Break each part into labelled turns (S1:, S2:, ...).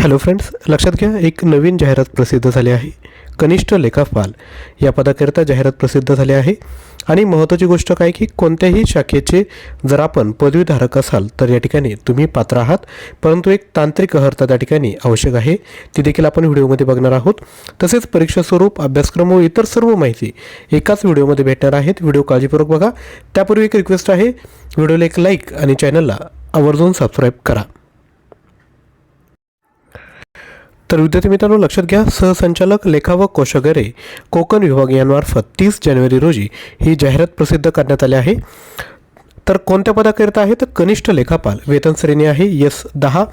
S1: Hello friends लक्षात घ्या एक नवीन जाहिरात प्रसिद्ध झाली आहे. कनिष्ठ लेखापाल. या पदाकरिता जाहिरात प्रसिद्ध झाली आहे. आणि महत्त्वाची गोष्ट काय की कोणत्याही शाखेचे जर आपण पदवीधारक असाल तर या ठिकाणी तुम्ही पात्र आहात. परंतु एक तांत्रिक अर्हता त्या ठिकाणी आवश्यक आहे. ती देखील आपण व्हिडिओमध्ये बघणार आहोत. तसेच परीक्षा स्वरूप अभ्यासक्रम व इतर सर्व माहिती एकाच व्हिडिओमध्ये भेटणार आहेत. व्हिडिओ काळजीपूर्वक बघा. त्यापूर्वी एक रिक्वेस्ट आहे. व्हिडिओला एक लाईक आणि चॅनलला आवर्जून सबस्क्राईब करा. तर विद्यार्थी मित्रांनो लक्षात घ्या सहसंचालक लेखा व कोशगरे कोकण विभाग यांमार्फत तीस जानेवारी रोजी ही जाहिरात प्रसिद्ध करण्यात आली आहे. तर कोणत्या पदाकरिता आहे तर कनिष्ठ लेखापाल वेतन श्रेणी आहे यस दहा.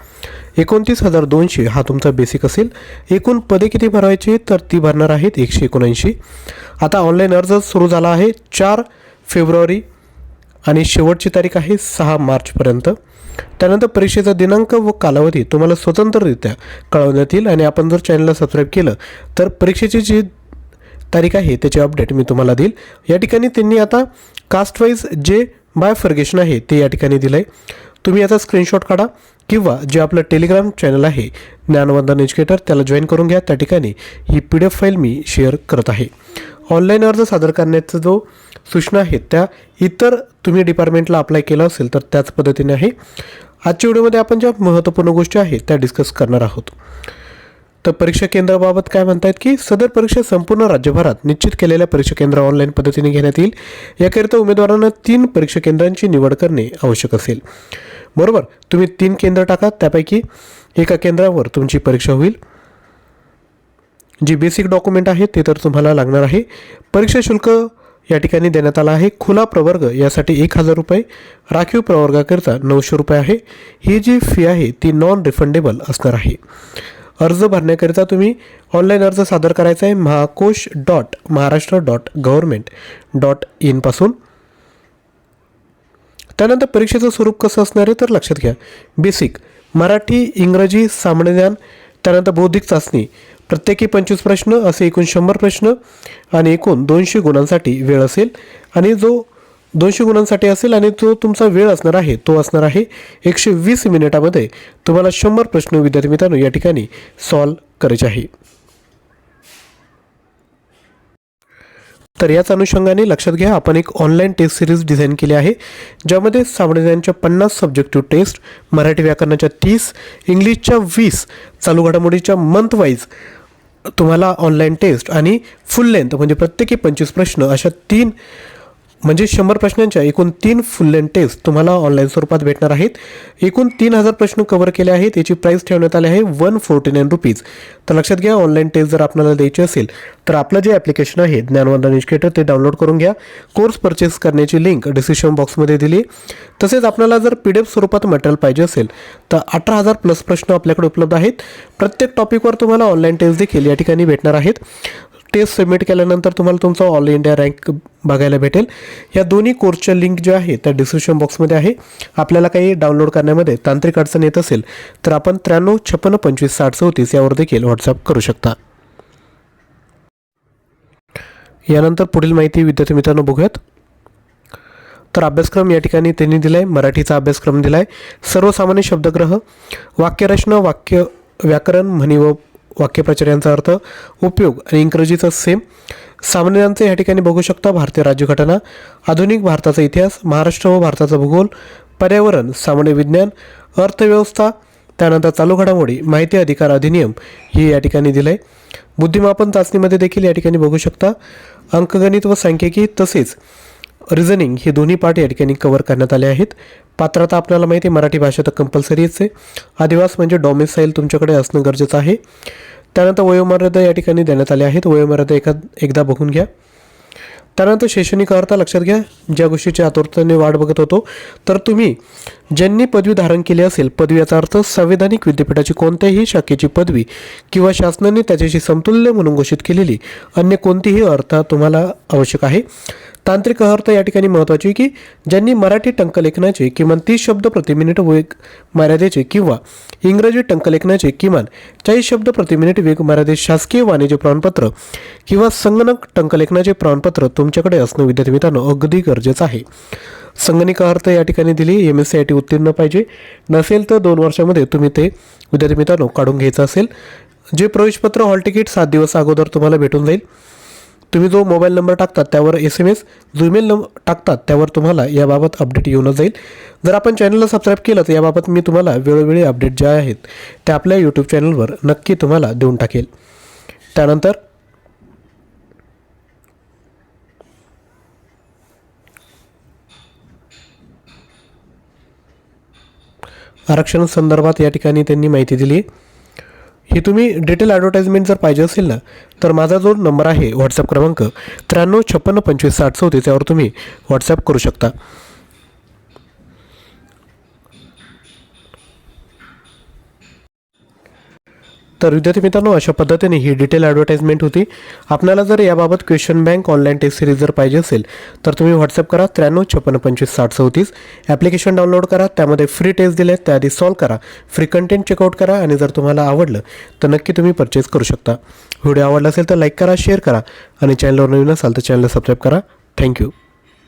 S1: एकोणतीस हजार दोनशे हा तुमचा बेसिक असेल. एकूण पदे किती भरायची? तर ती भरणार आहेत एकशे एकोणऐंशी. आता ऑनलाईन अर्ज सुरू झाला आहे चार फेब्रुवारी. आणि शेवटची तारीख आहे सहा मार्चपर्यंत. त्यानंतर परीक्षेचा दिनांक व कालावधी तुम्हाला स्वतंत्ररित्या कळवण्यात येईल आणि आपण जर चॅनलला सबस्क्राईब केलं तर परीक्षेची जी तारीख आहे त्याची अपडेट मी तुम्हाला देईल. या ठिकाणी त्यांनी आता कास्ट वाईज जे बाय फर्गेशन आहे ते या ठिकाणी दिलं आहे तुम्ही याचा स्क्रीनशॉट काढा किंवा जे आपलं टेलिग्राम चॅनल आहे ज्ञानवंदन एज्युकेटर त्याला जॉईन करून घ्या. त्या ठिकाणी ही पी डी एफ फाईल मी शेअर करत आहे. ऑनलाईन अर्ज सादर करण्याचा जो सूचना आहेत त्या इतर तुम्ही डिपार्टमेंटला अप्लाय केलं असेल तर त्याच पद्धतीने आहे. आजच्या व्हिडिओमध्ये आपण ज्या महत्त्वपूर्ण गोष्टी आहेत त्या डिस्कस करणार आहोत. तर परीक्षा केंद्राबाबत काय म्हणतात की सदर परीक्षा संपूर्ण राज्यभरात निश्चित केलेल्या परीक्षा केंद्र ऑनलाईन पद्धतीने घेण्यात येईल. याकरिता उमेदवारांना तीन परीक्षा केंद्रांची निवड करणे आवश्यक असेल. बरोबर? तुम्ही तीन केंद्र टाका त्यापैकी एका केंद्रावर तुमची परीक्षा होईल. जी बेसिक डॉक्युमेंट आहे ते तर तुम्हाला लागणार आहे. परीक्षा शुल्क या ठिकाणी देण्यात आला आहे. खुला प्रवर्ग यासाठी एक हजार रुपये राखीव प्रवर्गाकरिता नऊशे रुपये आहे. ही जी फी आहे ती नॉन रिफंडेबल असणार आहे. अर्ज भरण्याकरिता तुम्ही ऑनलाईन अर्ज सादर करायचा आहे Mahakosh dot Maharashtra dot government dot इनपासून त्यानंतर परीक्षेचं स्वरूप कसं असणार आहे तर लक्षात घ्या. बेसिक मराठी इंग्रजी सामान्य ज्ञान त्यानंतर बौद्धिक चाचणी. प्रत्येकी पंचवीस प्रश्न असे एकूण शंभर प्रश्न आणि एकूण दोनशे गुणांसाठी वेळ असेल. आणि जो दोनशे गुणांसाठी असेल आणि जो तुमचा वेळ असणार आहे तो असणार आहे एकशे वीस मिनिटामध्ये. तुम्हाला शंभर प्रश्न विद्यार्थी मित्रांनो या ठिकाणी सॉल्व करायचे आहे. तर याच अनुषंगाने लक्षात घ्या आपण एक ऑनलाईन टेस्ट सिरीज डिझाईन केली आहे ज्यामध्ये सामान्यांच्या पन्नास सब्जेक्टिव्ह टेस्ट मराठी व्याकरणाच्या तीस इंग्लिशच्या वीस चालू घडामोडीच्या मंथ वाईज तुम्हाला ऑनलाईन टेस्ट आणि फुल लेंथ म्हणजे प्रत्येकी पंचवीस प्रश्न अशा तीन म्हणजे शंभर प्रश्नांच्या एकूण तीन फुल लेंथ टेस्ट तुम्हाला ऑनलाईन स्वरूपात भेटणार आहेत. एकूण तीन हजार प्रश्न कव्हर केले आहेत. याची प्राईस ठेवण्यात आली आहे वन फोर्टी नाईन रुपीज तर लक्षात घ्या ऑनलाईन टेस्ट जर आपल्याला द्यायची असेल तर आपलं जे ॲप्लिकेशन आहे ज्ञानवर्धन एज्युकेटर ते डाउनलोड करून घ्या. कोर्स परचेस करण्याची लिंक डिस्क्रिप्शन बॉक्समध्ये दिली तसेच आपल्याला जर पी डी एफ स्वरूपात मटेरियल पाहिजे असेल तर अठरा हजार प्लस प्रश्न आपल्याकडे उपलब्ध आहेत. प्रत्येक टॉपिकवर तुम्हाला ऑनलाईन टेस्ट देखील या ठिकाणी भेटणार आहेत. टेस्ट सबमिट केल्यानंतर तुम्हाला तुमचा ऑल इंडिया रँक बघायला भेटेल. या दोन्ही कोर्सच्या लिंक ज्या आहे त्या डिस्क्रिप्शन बॉक्समध्ये आहे. आपल्याला काही डाउनलोड करण्यामध्ये तांत्रिक अडचण येत असेल तर आपण त्र्याण्णव छप्पन्न पंचवीस साठ चौतीस यावर देखील व्हॉट्सअप करू शकता. यानंतर पुढील माहिती विद्यार्थी मित्रांनो बघूयात. तर अभ्यासक्रम या ठिकाणी त्यांनी दिला आहे मराठीचा अभ्यासक्रम दिला आहे सर्वसामान्य शब्दग्रह वाक्यरचना वाक्य व्याकरण म्हणी व वाक्यप्रचार यांचा अर्थ उपयोग आणि इंग्रजीचा सेम सामान्यांचे या ठिकाणी बघू शकता भारतीय राज्यघटना आधुनिक भारताचा इतिहास महाराष्ट्र व भारताचा भूगोल पर्यावरण सामान्य विज्ञान अर्थव्यवस्था त्यानंतर चालू घडामोडी माहिती अधिकार अधिनियम हे या ठिकाणी दिलं आहे बुद्धिमापन चाचणीमध्ये देखील या ठिकाणी बघू शकता अंकगणित व सांख्यिकी तसेच रिझनिंग हे दोन्ही पार्ट या ठिकाणी कव्हर करण्यात आले आहेत. पात्रता आपल्याला माहिती आहे मराठी भाषा तर कंपल्सरीच आहे. आदिवास म्हणजे डॉमिसाईल तुमच्याकडे असणं गरजेचं आहे. त्यानंतर वयोमर्यादा या ठिकाणी देण्यात आल्या आहेत. वयोमर्यादा एका एकदा बघून घ्या. त्यानंतर शैक्षणिक अर्थ लक्षात घ्या. ज्या गोष्टीची आतुरतेने वाट बघत होतो तर तुम्ही ज्यांनी पदवी धारण केली असेल पदवी याचा अर्थ संवैधानिक विद्यापीठाची कोणत्याही शाखेची पदवी किंवा शासनाने त्याच्याशी समतुल्य म्हणून घोषित केलेली अन्य कोणतीही अर्थ तुम्हाला आवश्यक आहे. तांत्रिक अर्थ या ठिकाणी महत्त्वाची की ज्यांनी मराठी टंकलेखनाचे किमान तीस शब्द प्रति मिनिट वेग मर्यादेचे किंवा इंग्रजी टंकलेखनाचे किमान चाळीस शब्द प्रति मिनिट वेग मर्यादेत शासकीय वाणिज्य प्रमाणपत्र किंवा संगणक टंकलेखनाचे प्रमाणपत्र तुमच्याकडे असणं विद्यार्थी मित्रांनो अगदी गरजेचं आहे. संगणक अर्थ या ठिकाणी दिली M S C I T उत्तीर्ण पाहिजे. नसेल तर दोन वर्षामध्ये तुम्ही ते विद्यार्थी मित्रांनो काढून घ्यायचं असेल. जे प्रवेशपत्र हॉल तिकीट सात दिवस अगोदर तुम्हाला भेटून जाईल. तुम्ही जो मोबाईल नंबर टाकतात त्यावर एस एम एस जुमेल ईमेल नंबर टाकतात त्यावर तुम्हाला याबाबत अपडेट येऊनच जाईल. जर आपण चॅनलला सबस्क्राईब केलं तर याबाबत मी तुम्हाला वेळोवेळी अपडेट ज्या आहेत त्या आपल्या यूट्यूब चॅनलवर नक्की तुम्हाला देऊन टाकेल. त्यानंतर आरक्षण संदर्भात या ठिकाणी त्यांनी माहिती दिली. आहे की तुम्ही डिटेल ॲडव्हर्टाइजमेंट जर पाहिजे असेल ना तर माझा जो नंबर आहे व्हॉट्सअप क्रमांक त्र्याण्णव छप्पन्न पंचवीस साठ चौतीस त्यावर तुम्ही व्हॉट्सअप करू शकता. तर विद्यार्थी मित्रांनो अशा पद्धतीने ही डिटेल ॲडव्हर्टाइजमेंट होती. आपल्याला जर याबाबत question bank online test series जर पाहिजे असेल तर तुम्ही व्हॉट्सअप करा त्र्याण्णव छप्पन्न पंचवीस साठ चौतीस. ॲप्लिकेशन डाउनलोड करा त्यामध्ये फ्री टेस्ट दिले आहेत त्याआधी सॉल्व करा. फ्री कंटेंट चेकआउट करा आणि जर तुम्हाला आवडलं तर नक्की तुम्ही परचेस करू शकता. व्हिडिओ आवडला असेल तर लाईक करा शेअर करा आणि चॅनलवर नवीन असाल तर चॅनलला सबस्क्राईब करा. थँक्यू